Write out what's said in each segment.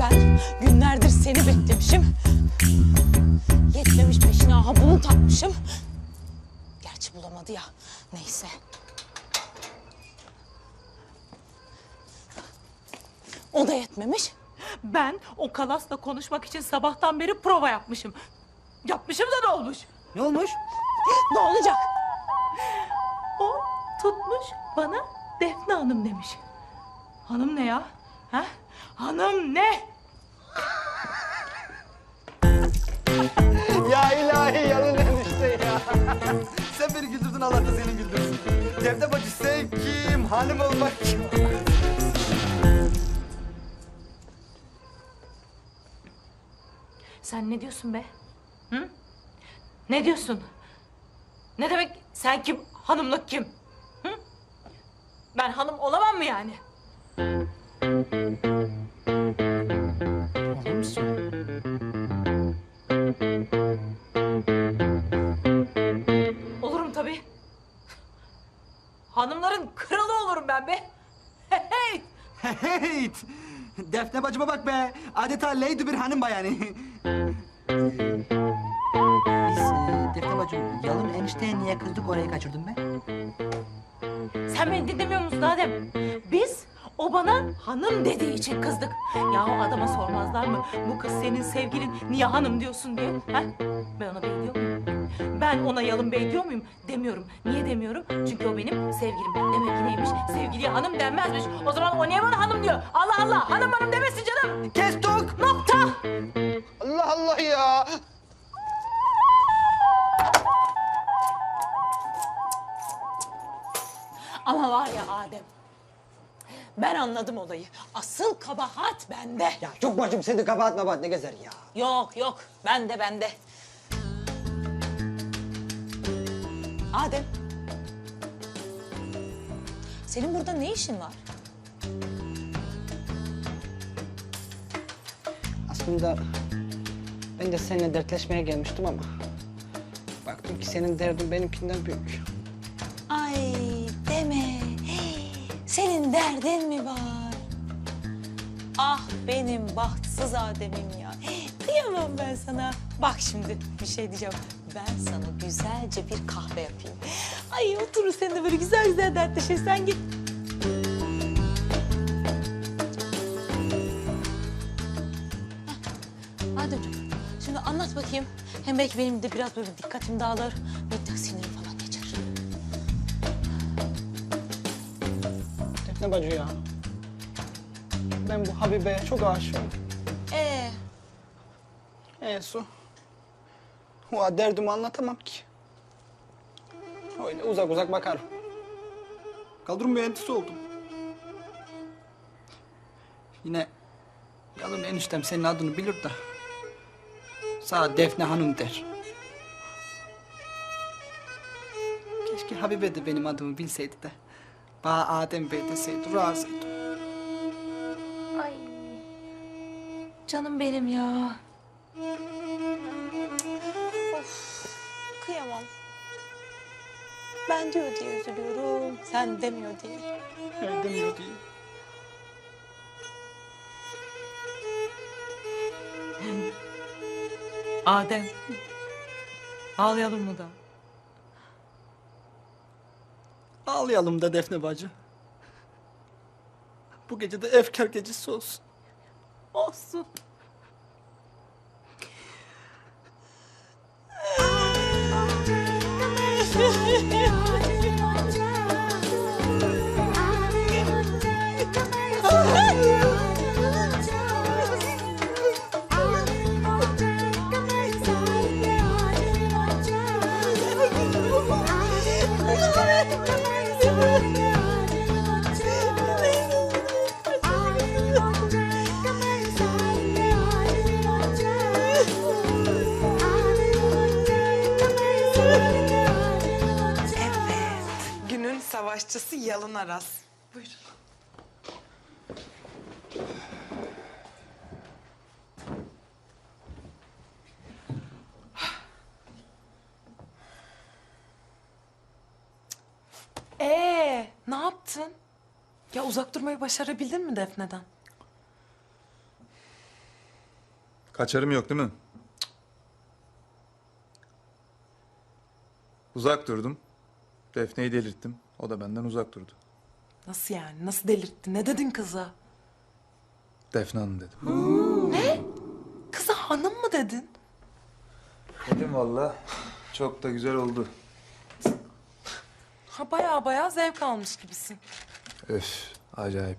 Ben günlerdir seni beklemişim. Yetmemiş peşine aha bunu takmışım. Gerçi bulamadı ya. Neyse. O da yetmemiş. Ben o kalasla konuşmak için sabahtan beri prova yapmışım. Yapmışım da ne olmuş? Ne olmuş? Ne olacak? O tutmuş bana Defne Hanım demiş. Hanım ne ya? Ha? Hanım ne? Ya ilahi yalın enişte ya. sen beni güldürdün Allah da seni güldürsün. Devde bacı sen kim? Hanım olmak kim? Sen ne diyorsun be? Hı? Ne diyorsun? Ne demek sen kim, hanımlık kim? Ben hanım olamam mı yani? Olur musun? Olurum tabii. Hanımların kralı olurum ben be. Hey! Hey! Defne bacıma bak be. Adeta lady bir hanım yani. Biz e, Defne bacım yalın enişteye niye kızdık orayı kaçırdım ben. Sen beni dinlemiyor musun Adem? Biz o bana hanım dediği için kızdık. Ya o adama sormazlar mı? Bu kız senin sevgilin niye hanım diyorsun diye. Ha? Ben ona bey diyor muyum? Ben ona yalın bey diyor muyum? Demiyorum. Niye demiyorum? Çünkü o benim sevgilim. Demek ki neymiş? Sevgiliye hanım denmezmiş. O zaman o niye bana hanım diyor? Allah Allah hanım hanım demesin canım. Kestok. Nokta. Allah Allah ya. Ama var ya Adem. Ben anladım olayı. Asıl kabahat bende. Ya çok bacım seni kabahat mabahat ne gezer ya. Yok yok bende bende. Adem. Senin burada ne işin var? Aslında ben de seninle dertleşmeye gelmiştim ama baktım ki senin derdin benimkinden büyük. Ay senin derdin mi var? Ah benim bahtsız Adem'im ya. Kıyamam ben sana. Bak şimdi bir şey diyeceğim. Ben sana güzelce bir kahve yapayım. Ay oturur sen de böyle güzel güzel dertleşirsen git. Hah, Ademciğim şimdi anlat bakayım. Hem belki benim de biraz böyle dikkatim dağılır. Belki de Defne bacı ya. Ben bu Habibe'ye çok aşığım. Ee, E su. O derdimi anlatamam ki. Öyle uzak uzak bakarım. Kaldırım mühendisi oldum. Yine yalın eniştem senin adını bilir de. Sağ Defne Hanım der. Keşke Habibe de benim adımı bilseydi de. Bana Adem Bey deseydi razıydım. Ay. Canım benim ya. kıyamam. Ben diyor diye üzülüyorum, sen demiyor diye. Demiyor diye. Adem. Ağlayalım mı da? Ağlayalım da Defne bacı. Bu gece de efkar gecesi olsun. Olsun. Yalın Aras. Buyurun. Ee, ne yaptın? Ya uzak durmayı başarabildin mi Defne'den? Kaçarım yok değil mi? Cık. Uzak durdum. Defne'yi delirttim. O da benden uzak durdu. Nasıl yani? Nasıl delirtti? Ne dedin kıza? Defne Hanım dedim. Kıza hanım mı dedin? Dedim valla. Çok da güzel oldu. Ha baya baya zevk almış gibisin. Öf, acayip.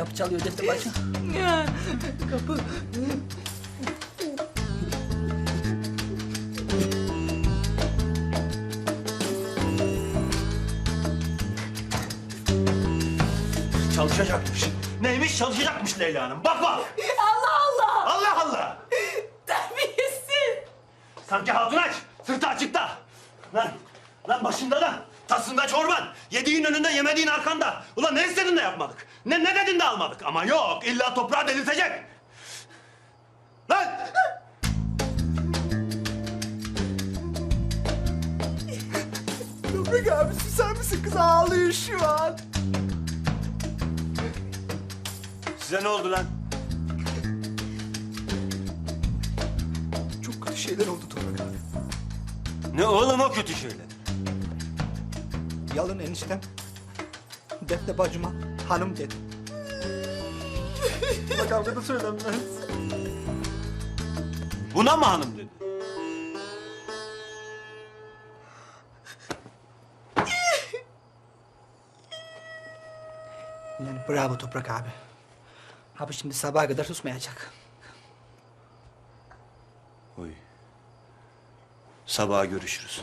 Kapı çalıyor Defne bacı. Çalışacakmış. Neymiş çalışacakmış Leyla Hanım. Bak bak. Allah Allah. Allah Allah. Terbiyesiz. Sanki hatun aç. Sırtı açıkta. Lan. Lan başında da. Tasında çorban. Yediğin önünde yemediğin arkanda. Ulan ne istedin de yapmadık. Ne, ne dedin de almadık. Ama yok illa toprağı delirtecek. Lan. Toprak abi susar mısın? Kız ağlıyor şu an. Size ne oldu lan? Çok kötü şeyler oldu Toprak abi. Ne oğlum o kötü şeyler? Yalın eniştem Defne bacıma hanım dedi. Bak de söylenmez. Buna mı hanım dedi? Yani bravo Toprak abi. Abi şimdi sabaha kadar susmayacak. Oy. Sabaha görüşürüz.